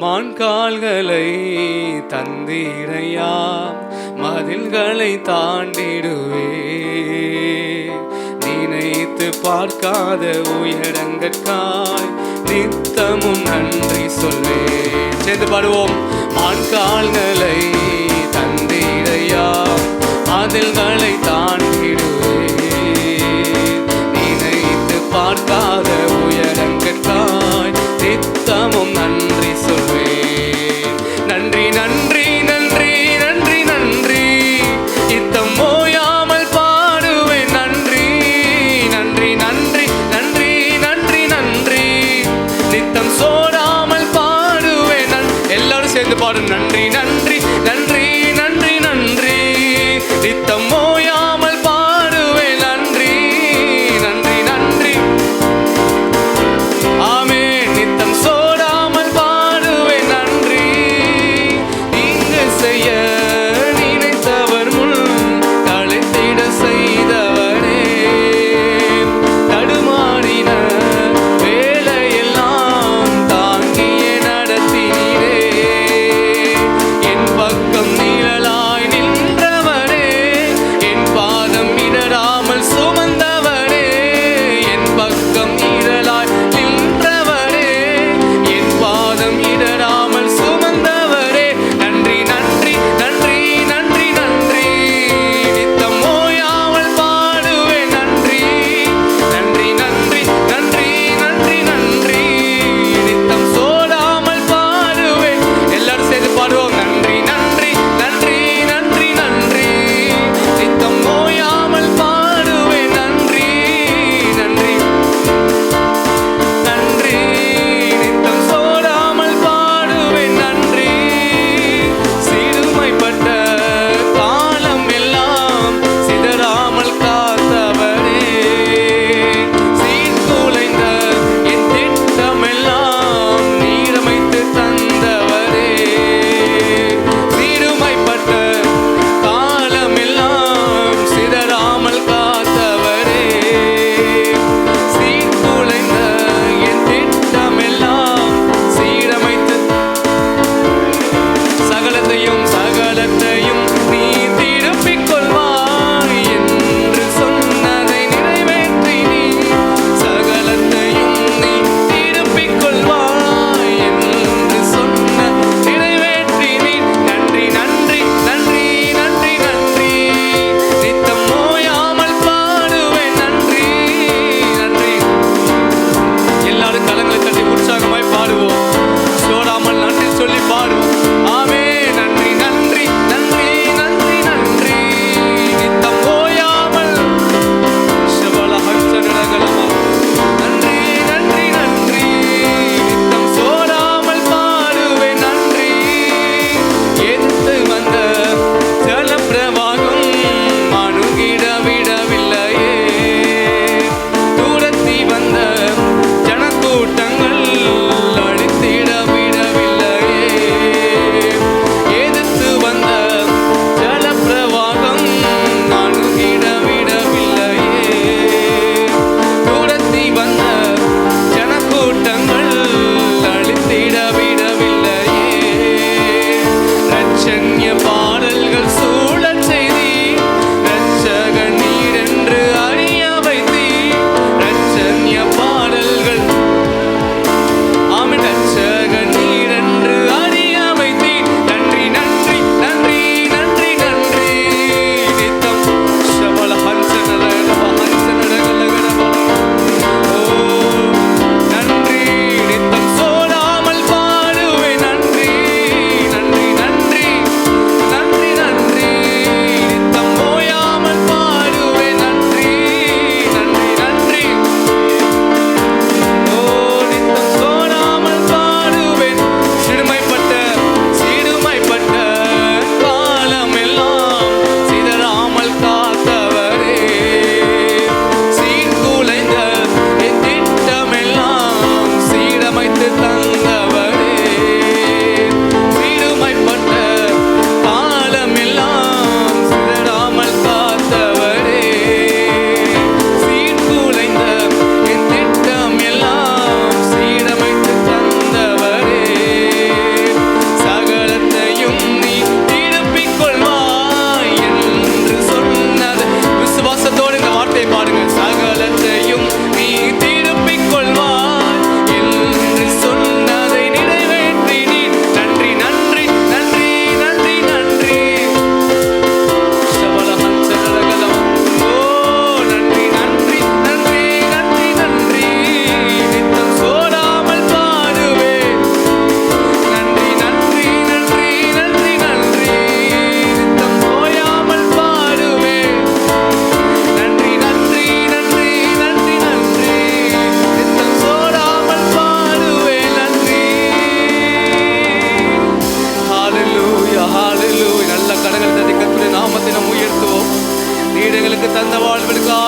மான்கால்களை தந்திரையா மதில்களை தாண்டிடுவே. நினைத்து பார்க்காத உயரங்கற்காய் நித்தமும் நன்றி சொல்வே. சேர்ந்து பாடுவோம். மான்கால்களை தந்திரையா மதில்களை தாண்டி தினமும் நன்றி சொல்வேன் நன்றி நன்றி நன்றி நன்றி நன்றி இத்தம் ஓயாமல் பாடுவேன் நன்றி நன்றி நன்றி நன்றி நன்றி நன்றி நித்தம் சோடாமல் பாடுவேன் நன்- எல்லாரும் சேர்ந்து பாடும் நன்றி நன்றி நன்றி நன்றி நன்றி நித்தம்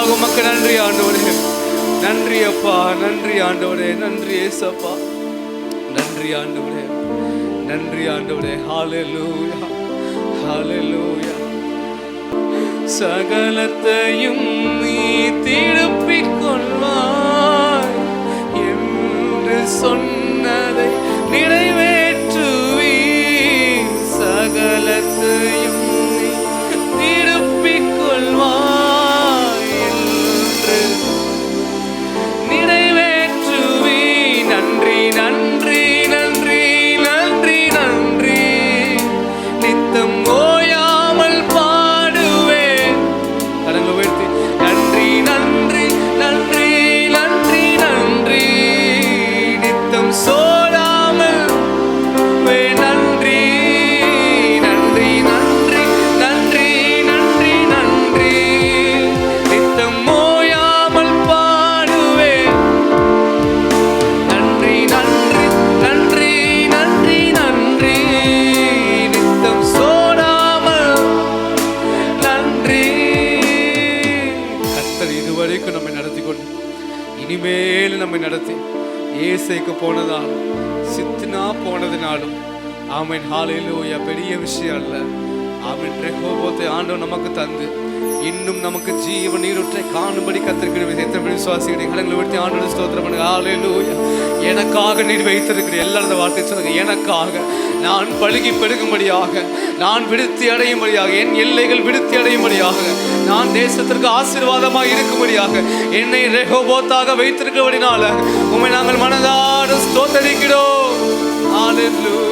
உங்களுக்காக உமக்கு நன்றி ஆண்டவரே. நன்றி அப்பா நன்றி ஆண்டவரே. நன்றி ஏசப்பா. நன்றி ஆண்டவரே. நன்றி ஆண்டவரே. ஹாலலூயா ஹாலலூயா சகலத்தையும் நீ திருப்பிக் கொள்வாய். என்று சொன்னதை இனிமேல் நம்மை நடத்தி ஏசைக்கு போனதாலும் சித்தினா போனதினாலும் ஆமென். ஹalleluya. பெரிய விஷயம் அல்ல. அவன் ரெஹோபோத்தை ஆண்டவர் நமக்கு தந்து இன்னும் நமக்கு ஜீவ நீரூற்றை காணும்படி கத்திருக்கிற எத்தனை பேர் விசுவாசிக்கிறீங்க கடங்களை விட்டு ஆண்டோட ஸ்தோத்திரம் பண்ணுங்க. ஹalleluya எனக்காக நீர் வைத்திருக்கிற எல்லாரும் இந்த வார்த்தை சொல்லுங்க. எனக்காக நான் பழுகி பெருகும்படியாக நான் விடுத்தி அடையும்படியாக என் எல்லைகள் விடுத்தி அடையும்படியாக நான் தேசத்திற்கு ஆசீர்வாதமாக இருக்கும்படியாக என்னை ரெகோபோத்தாக வைத்திருக்கிறபடினால உண்மை நாங்கள் மனதார ஸ்தோத்தரிக்கிறோம். ஹalleluya